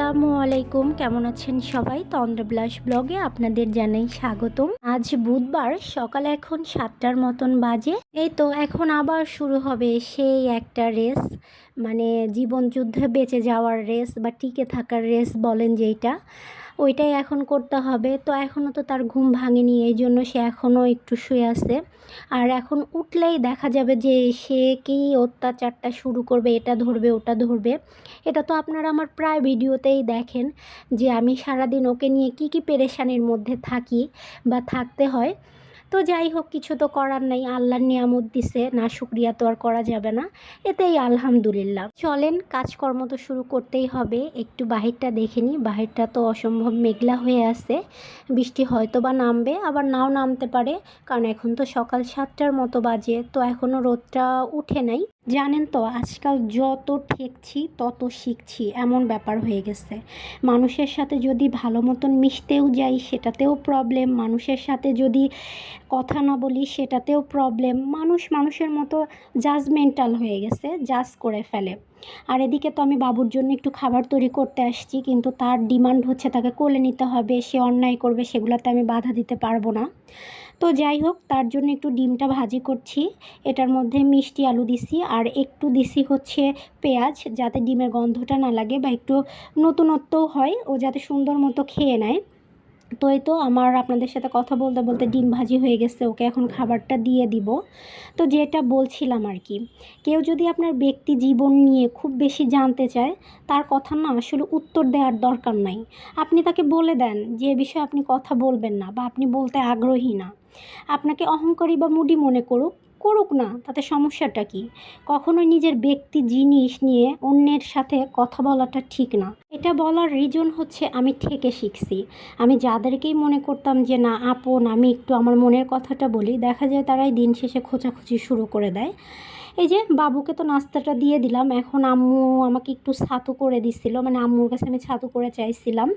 আসসালামু আলাইকুম। কেমন আছেন সবাই? তন্দ্রবিলাস ব্লগে আপনাদের জানাই স্বাগতম। আজ বুধবার, সকালে এখন সাতটার মতন বাজে। এই তো, এখন আবার শুরু হবে সেই একটা রেস। মানে জীবনযুদ্ধে বেঁচে যাওয়ার রেস বা টিকে থাকার রেস বলেন যেইটা। ওইটাই এখন করতে হবে। তো এখনও তো তার ঘুম ভাঙেনি, এই জন্য সে এখনও একটু শুয়ে আছে। আর এখন উঠলেই দেখা যাবে যে সে কী অত্যাচারটা শুরু করবে, এটা ধরবে, ওটা ধরবে। এটা তো আপনারা আমার প্রায় ভিডিওতেই দেখেন যে আমি সারাদিন ওকে নিয়ে কি কি পেরেশানির মধ্যে থাকি বা থাকতে হয়। তো যাই হোক, কিছু তো করার নেই। আল্লাহর নিয়ামত দিছে, না শুক্রিয়া তো আর করা যাবে না। এতেই আলহামদুলিল্লাহ। চলেন, কাজকর্ম তো শুরু করতেই হবে। একটু বাহিরটা দেখে নিই বাহিরটা তো অসম্ভব মেঘলা হয়ে আছে। বৃষ্টি হয়তো বা নামবে, আবার নাও নামতে পারে। কারণ এখন তো সকাল সাতটার মতো বাজে। তো এখনও রোদটা উঠে নাই। জানেন তো, আজকাল যত ঠেকছি, তত শিখছি। এমন ব্যাপার হয়ে গেছে। মানুষের সাথে যদি ভালো মতন মিশতেও যাই, সেটাতেও প্রবলেম মানুষের সাথে যদি কথা না বলি, সেটাতেও প্রবলেম মানুষ মানুষের মতো জাজমেন্টাল হয়ে গেছে জাজ করে ফেলে। আর এদিকে তো আমি বাবুর জন্য একটু খাবার তৈরি করতে আসছি, কিন্তু তার ডিমান্ড হচ্ছে তাকে কোলে নিতে হবে, সে অন্যায় করবে, সেগুলোতে আমি বাধা দিতে পারব না। তো যাই হোক, তার জন্য একটু ডিমটা ভাজি করছি, এটার মধ্যে মিষ্টি আলু দিছি, আর একটু দিছি হচ্ছে পেঁয়াজ, যাতে ডিমের গন্ধটা না লাগে বা একটু নতুনত্বও হয়, ও যাতে সুন্দর মতো খেয়ে নেয়। তো এই তো আমার আপনাদের সাথে কথা বলতে বলতে ডিম ভাজি হয়ে গেছে, ওকে এখন খাবারটা দিয়ে দিব। তো যেটা বলছিলাম আর কি, কেউ যদি আপনার ব্যক্তি জীবন নিয়ে খুব বেশি জানতে চায়, তার কথা না আসলে উত্তর দেওয়ার দরকার নাই। আপনি তাকে বলে দেন, যে বিষয়ে আপনি কথা বলবেন না বা আপনি বলতে আগ্রহী না। আপনাকে অহংকারী বা মুডি মনে করুক করুক না, তাতে সমস্যাটা কি? কখনোই নিজের ব্যক্তি জিনিস নিয়ে অন্যের সাথে কথা বলাটা ঠিক না। এটা বলার রিজন হচ্ছে আমি থেকে শিখছি। আমি যাদেরকেই মনে করতাম যে, না, আপন, আমি একটু আমার মনের কথাটা বলি। দেখা যায় তারাই দিন শেষে খোঁচাখুচি শুরু করে দেয়। এই যে, বাবুকে তো নাস্তাটা দিয়ে দিলাম। এখন আম্মু আমাকে একটু ছাতু করে দিছিল মানে আম্মুর কাছে আমি ছাতু করে চাইছিলাম।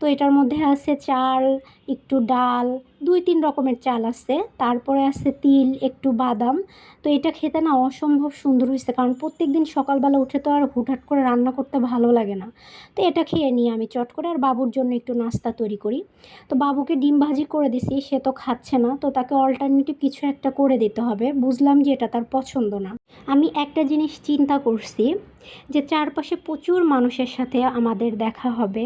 তো এটার মধ্যে আছে চাল, একটু ডাল দুই তিন রকমের চাল আছে, তারপরে আছে তিল, একটু বাদাম। তো এটা খেতে না অসম্ভব সুন্দর হয়েছে, কারণ প্রত্যেক দিন সকালবেলা উঠে তো আর হুটহাট করে রান্না করতে ভালো লাগে না। তো এটা খেয়ে নিই আমি চট করে, আর বাবুর জন্য একটু নাস্তা তৈরি করি। তো বাবুকে ডিম ভাজি করে দিছি, সে তো খাচ্ছে না, তো তাকে অল্টারনেটিভ কিছু একটা করে দিতে হবে, বুঝলাম যে এটা তার পছন্দ না। আমি একটা জিনিস চিন্তা করছি, যে চারপাশে প্রচুর মানুষের সাথে আমাদের দেখা হবে,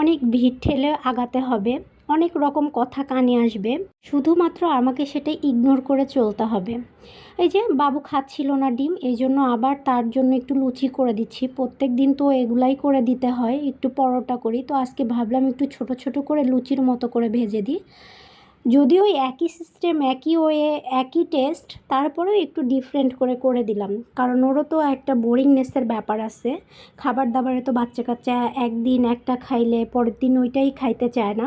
অনেক ভিড় ঠেলে আগাতে হবে অনেক রকম কথা কানে আসবে। শুধুমাত্র আমাকে সেটা ইগনোর করে চলতে হবে। এই যে বাবু খাচ্ছিল না ডিম, এই জন্য আবার তার জন্য একটু লুচি করে দিচ্ছি। প্রত্যেক দিন তো এগুলাই করে দিতে হয়, একটু পরোটা করি। তো আজকে ভাবলাম একটু ছোট ছোট করে লুচির মতো করে ভেজে দিই। যদিও ওই একই সিস্টেম একই ওয়ে একই টেস্ট তারপরেও একটু ডিফারেন্ট করে করে দিলাম। কারণ ওরও তো একটা বোরিংনেসের ব্যাপার আছে। খাবার দাবারে তো বাচ্চা কাচ্চা একদিন একটা খাইলে পরের দিন ওইটাই খাইতে চায় না।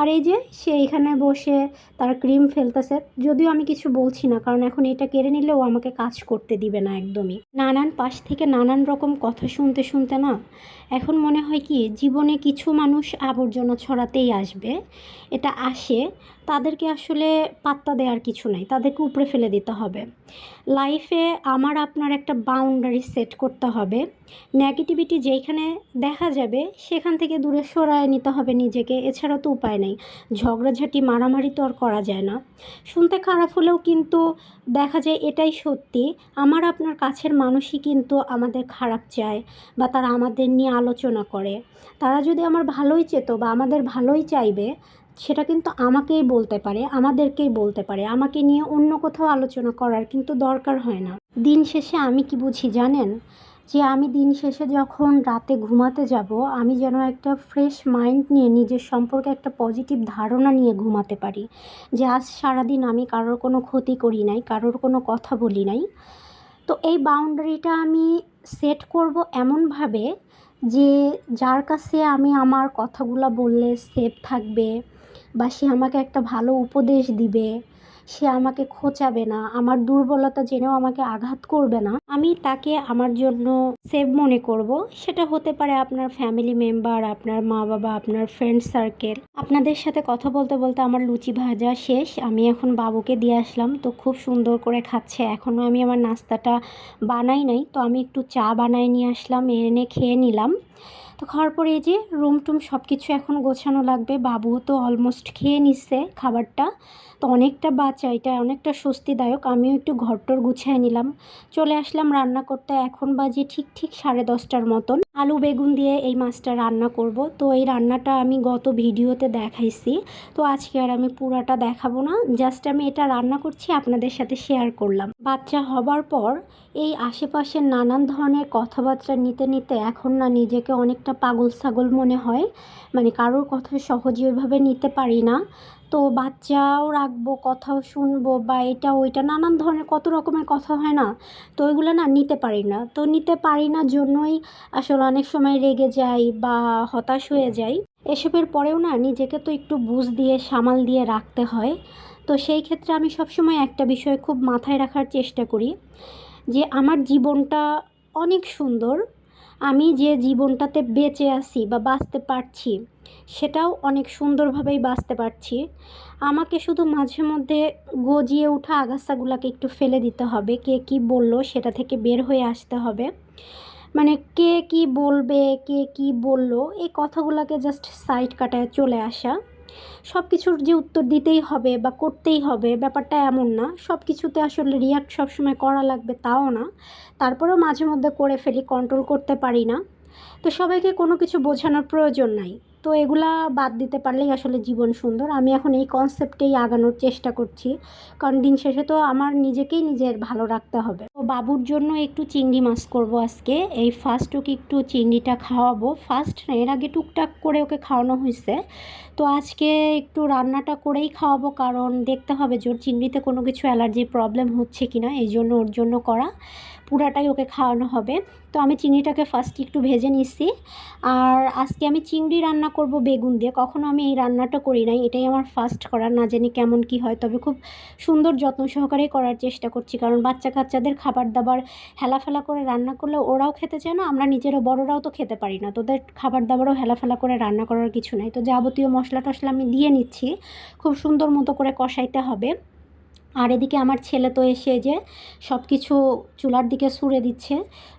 আর এই যে সে এখানে বসে তার ক্রিম ফেলতেছে, যদিও আমি কিছু বলছি না, কারণ এখন এটা কেড়ে নিলেও আমাকে কাজ করতে দিবে না একদমই। নানান পাশ থেকে নানান রকম কথা শুনতে শুনতে না, এখন মনে হয় কি, জীবনে কিছু মানুষ আবর্জনা ছড়াতেই আসবে। এটা আসে তাদেরকে আসলে পাত্তা দেওয়ার কিছু নাই, তাদেরকে উপরে ফেলে দিতে হবে। লাইফে আমার আপনার একটা বাউন্ডারি সেট করতে হবে। নেগেটিভিটি যেইখানে দেখা যাবে, সেখান থেকে দূরে সরায় নিতে হবে নিজেকে, এছাড়া তো উপায় নেই। ঝগড়াঝাটি, মারামারি তো আর করা যায় না। শুনতে খারাপ হলেও কিন্তু দেখা যায় এটাই সত্যি, আমার আপনার কাছের মানুষই কিন্তু আমাদের খারাপ চায় বা তারা আমাদের নিয়ে আলোচনা করে। তারা যদি আমার ভালোই চেত বা আমাদের ভালোই চাইবে সেটা কিন্তু আমাকেই বলতে পারে, আমাদেরকেই বলতে পারে। আমাকে নিয়ে অন্য কোথাও আলোচনা করার কিন্তু দরকার হয় না। দিন শেষে আমি কি বুঝি জানেন? যে আমি দিন শেষে যখন রাতে ঘুমাতে যাব, আমি যেন একটা ফ্রেশ মাইন্ড নিয়ে নিজের সম্পর্কে একটা পজিটিভ ধারণা নিয়ে ঘুমাতে পারি। যে আজ সারাদিন আমি কারোর কোনো ক্ষতি করি নাই, কারোর কোনো কথা বলি নাই। তো এই বাউন্ডারিটা আমি সেট করব এমনভাবে যে যার কাছে আমি আমার কথাগুলো বললে সেফ থাকবে বা সে আমাকে একটা ভালো উপদেশ দিবে, সে আমাকে খোঁচাবে না, আমার দুর্বলতা জেনেও আমাকে আঘাত করবে না, আমি তাকে আমার জন্য সেভ মনে করব। সেটা হতে পারে আপনার ফ্যামিলি মেম্বার আপনার মা বাবা, আপনার ফ্রেন্ড সার্কেল আপনাদের সাথে কথা বলতে বলতে আমার লুচি ভাজা শেষ, আমি এখন বাবুকে দিয়ে আসলাম, তো খুব সুন্দর করে খাচ্ছে। এখনও আমি আমার নাস্তাটা বানাই নাই, তো আমি একটু চা বানাই নিয়ে আসলাম, এনে খেয়ে নিলাম। তো খাওয়ার পরে এই যে রুম টুম সব কিছু এখন গোছানো লাগবে। বাবুও তো অলমোস্ট খেয়ে নিচ্ছে খাবারটা। তো অনেকটা বাচ্চা এটা অনেকটা স্বস্তিদায়ক। আমিও একটু ঘরটর গুছিয়ে নিলাম। চলে আসলাম রান্না করতে। এখন বাজে ঠিক ঠিক সাড়ে দশটার মতন। আলু বেগুন দিয়ে এই মাছটা রান্না করব। তো এই রান্নাটা আমি গত ভিডিওতে দেখাইছি। তো আজকে আর আমি পুরাটা দেখাবো না। জাস্ট আমি এটা রান্না করছি, আপনাদের সাথে শেয়ার করলাম। বাচ্চা হবার পর এই আশেপাশের নানান ধরনের কথাবার্তা নিতে নিতে এখন না নিজেকে অনেকটা পাগল ছাগল মনে হয়। মানে কারোর কথা সহজে ওইভাবে নিতে পারি না। তো বাচ্চাও রাখব, কথাও শুনব বা এটা ওইটা নানান ধরনের কত রকমের কথা হয় না। তো ওইগুলো না নিতে পারি না। তো নিতে পারি না জন্যই আসলে অনেক সময় রেগে যাই বা হতাশ হয়ে যাই। এসবের পরেও না নিজেকে তো একটু বুঝ দিয়ে, সামাল দিয়ে রাখতে হয়। তো সেই ক্ষেত্রে আমি সবসময় একটা বিষয় খুব মাথায় রাখার চেষ্টা করি যে আমার জীবনটা অনেক সুন্দর আমি যে জীবনটাতে বেঁচে আছি বা বাঁচতে পারছি, সেটাও অনেক সুন্দরভাবেই বাঁচতে পারছি। আমাকে শুধু মাঝে মধ্যে গজিয়ে ওঠা আগাছাগুলোকে একটু ফেলে দিতে হবে, কে কি বলল সেটা থেকে বের হয়ে আসতে হবে। মানে কে কি বলবে, কে কি বলল, এই কথাগুলোকে জাস্ট সাইড কাটায় চলে আসা। সব কিছুর যে উত্তর দিতেই হবে বা করতেই হবে, ব্যাপারটা এমন না। সব কিছুতে আসলে রিয়াক্ট সবসময় করা লাগবে তাও না। তারপরেও মাঝে মধ্যে করে ফেলি কন্ট্রোল করতে পারি না। তো সবাইকে কোনো কিছু বোঝানোর প্রয়োজন নাই। তো এগুলা বাদ দিতে পারলেই আসলে জীবন সুন্দর। আমি এখন এই কনসেপ্টেই আগানোর চেষ্টা করছি। কারণ দিন শেষে তো আমার নিজেকেই নিজের ভালো রাখতে হবে। তো বাবুর জন্য একটু চিংড়ি মাছ করব আজকে। এই ফার্স্ট ওকে একটু চিংড়িটা খাওয়াবো। ফার্স্ট এর আগে টুকটাক করে ওকে খাওয়ানো হয়েছে তো আজকে একটু রান্নাটা করেই খাওয়াবো কারণ দেখতে হবে যে ওর চিংড়িতে কোনো কিছু অ্যালার্জি প্রবলেম হচ্ছে কি না এই জন্য ওর জন্য করা। পুরাটাই ওকে খাওয়ানো হবে। তো আমি চিংড়িটাকে ফার্স্ট একটু ভেজে নিচ্ছি। আর আজকে আমি চিংড়ি রান্না করব বেগুন দিয়ে। কখনো আমি এই রান্নাটা করি নাই। এটাই আমার ফার্স্ট করা না জানি কেমন কি হয়, তবে খুব সুন্দর যত্ন সহকারে করার চেষ্টা করছি। কারণ বাচ্চা কাচ্চাদের খাবার দাবার হেলাফেলা করে রান্না করলে ওরাও খেতে চায় না, আমরা নিজেরও বড়রাও তো খেতে পারি না। তোদের খাবার দাবারও হেলাফেলা করে রান্না করার কিছু নাই। তো যাবতীয় মশলা টশলা আমি দিয়ে নিচ্ছি। খুব সুন্দর মতো করে কষাইতে হবে। আর এদিকে আমার ছেলে তো এসে যে সব কিছু চুলার দিকে সুরে দিচ্ছে।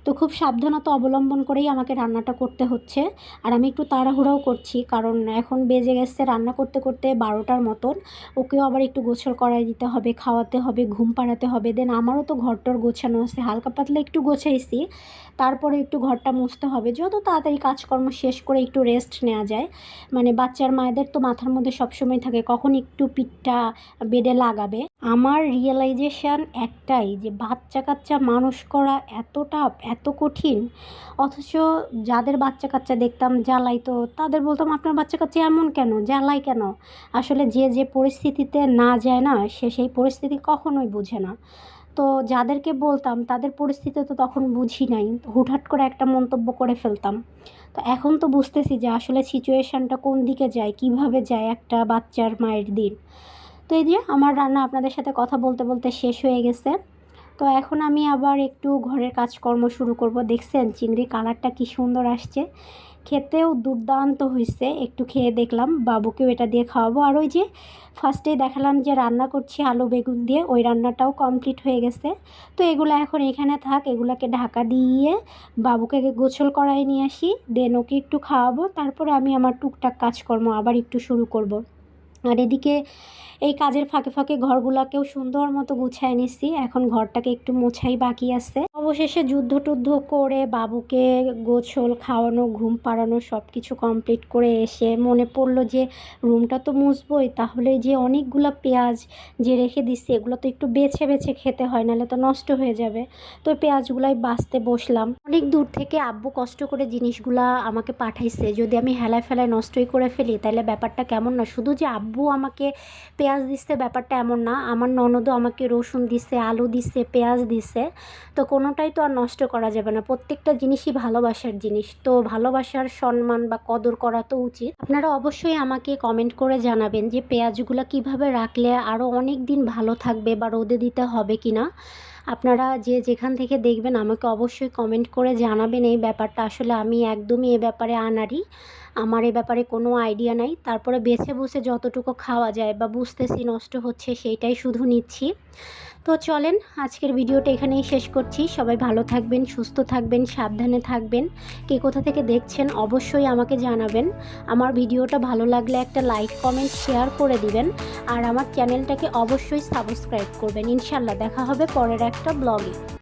তো খুব সাবধানতা অবলম্বন করেই আমাকে রান্নাটা করতে হচ্ছে। আর আমি একটু তাড়াহুড়াও করছি, কারণ এখন বেজে গেছে রান্না করতে করতে বারোটার মতন। ওকেও আবার একটু গোছল করাই দিতে হবে, খাওয়াতে হবে, ঘুম পাড়াতে হবে। দেন আমারও তো ঘরটর গোছানো আছে, হালকা পাতলা একটু গোছাইছি। তারপরে একটু ঘরটা মুছতে হবে, যত তাড়াতাড়ি কাজকর্ম শেষ করে একটু রেস্ট নেওয়া যায়। মানে বাচ্চার, মায়েদের তো মাথার মধ্যে সবসময় থাকে, কখন একটু পিঠটা বেডে লাগাবে। আমার রিয়েলাইজেশান একটাই যে বাচ্চা কাচ্চা মানুষ করা এতটা, এত কঠিন। অথচ যাদের বাচ্চা কাচ্চা দেখতাম জ্বালাই তো, তাদের বলতাম, আপনার বাচ্চা কাচ্চা এমন কেন? জ্বালাই কেন? আসলে যে যে পরিস্থিতিতে না যায় না, সে সেই পরিস্থিতি কখনোই বোঝে না। তো যাদেরকে বলতাম, তাদের পরিস্থিতি তো তখন বুঝি নাই। হুটহাট করে একটা মন্তব্য করে ফেলতাম। তো এখন তো বুঝতেছি যে আসলে সিচুয়েশানটা কোন দিকে যায়, কীভাবে যায় একটা বাচ্চার মায়ের দিন। তো এই যে আমার রান্না আপনাদের সাথে কথা বলতে বলতে শেষ হয়ে গেছে। তো এখন আমি আবার একটু ঘরের কাজকর্ম শুরু করব। দেখছেন চিংড়ি কালারটা কি সুন্দর আসছে। খেতেও দুর্দান্ত হয়েছে। একটু খেয়ে দেখলাম, বাবুকেও এটা দিয়ে খাওয়াবো। আর ওই যে ফার্স্টে দেখালাম যে রান্না করছি আলু বেগুন দিয়ে, ওই রান্নাটাও কমপ্লিট হয়ে গেছে। তো এগুলো এখন এখানে থাক, এগুলোকে ঢাকা দিয়ে বাবুকে গোসল করাই নিয়ে আসি। দেন ওকে একটু খাওয়াবো। তারপরে আমি আমার টুকটাক কাজকর্ম আবার একটু শুরু করব। আর এদিকে এই কাজের ফাঁকে ফাঁকে ঘরগুলাকেও সুন্দর মতো গুছায় নিছি। এখন ঘরটাকে একটু মোছাই বাকি আছে। অবশেষে যুদ্ধ টুদ্ধ করে বাবুকে গোছল খাওয়ানো, ঘুম পাড়ানো সব কিছু কমপ্লিট করে এসে মনে পড়ল যে, রুমটা তো মুছবই, তাহলে যে অনেকগুলো পেঁয়াজ যে রেখে দিচ্ছি, এগুলো তো একটু বেছে বেছে খেতে হয়, নাহলে তো নষ্ট হয়ে যাবে। তো পেঁয়াজগুলাই বাঁচতে বসলাম। অনেক দূর থেকে আব্বু কষ্ট করে জিনিসগুলা আমাকে পাঠাইছে, যদি আমি হেলায় ফেলায় নষ্টই করে ফেলি, তাহলে ব্যাপারটা কেমন না? শুধু যে আব্বু আমাকে পেঁয়াজ দিচ্ছে ব্যাপারটা এমন না, আমার ননদও আমাকে রসুন দিচ্ছে, আলু দিছে পেঁয়াজ দিছে তো কোনোটাই তো আর নষ্ট করা যাবে না। প্রত্যেকটা জিনিসই ভালোবাসার জিনিস। তো ভালোবাসার সম্মান বা কদর করা তো উচিত। আপনারা অবশ্যই আমাকে কমেন্ট করে জানাবেন যে পেঁয়াজগুলো কীভাবে রাখলে আরও অনেক দিন ভালো থাকবে বা রোদে দিতে হবে কি না আপনারা যে যেখান থেকে দেখবেন আমাকে অবশ্যই কমেন্ট করে জানাবেন এই ব্যাপারটা। আসলে আমি একদমই এ ব্যাপারে আনারি আমার এ ব্যাপারে কোনো আইডিয়া নাই। তারপরে বেছে বসে যতটুকু খাওয়া যায় বা বুঝতেছি নষ্ট হচ্ছে সেইটাই শুধু নিচ্ছি। তো চলেন, আজকের ভিডিওটা এখানেই শেষ করছি। সবাই ভালো থাকবেন, সুস্থ থাকবেন, সাবধানে থাকবেন। কে কোথা থেকে দেখছেন অবশ্যই আমাকে জানাবেন। আমার ভিডিওটা ভালো লাগলে একটা লাইক কমেন্ট শেয়ার করে দিবেন। আর আমার চ্যানেলটাকে অবশ্যই সাবস্ক্রাইব করবেন। ইনশাল্লাহ দেখা হবে পরের একটা ব্লগে।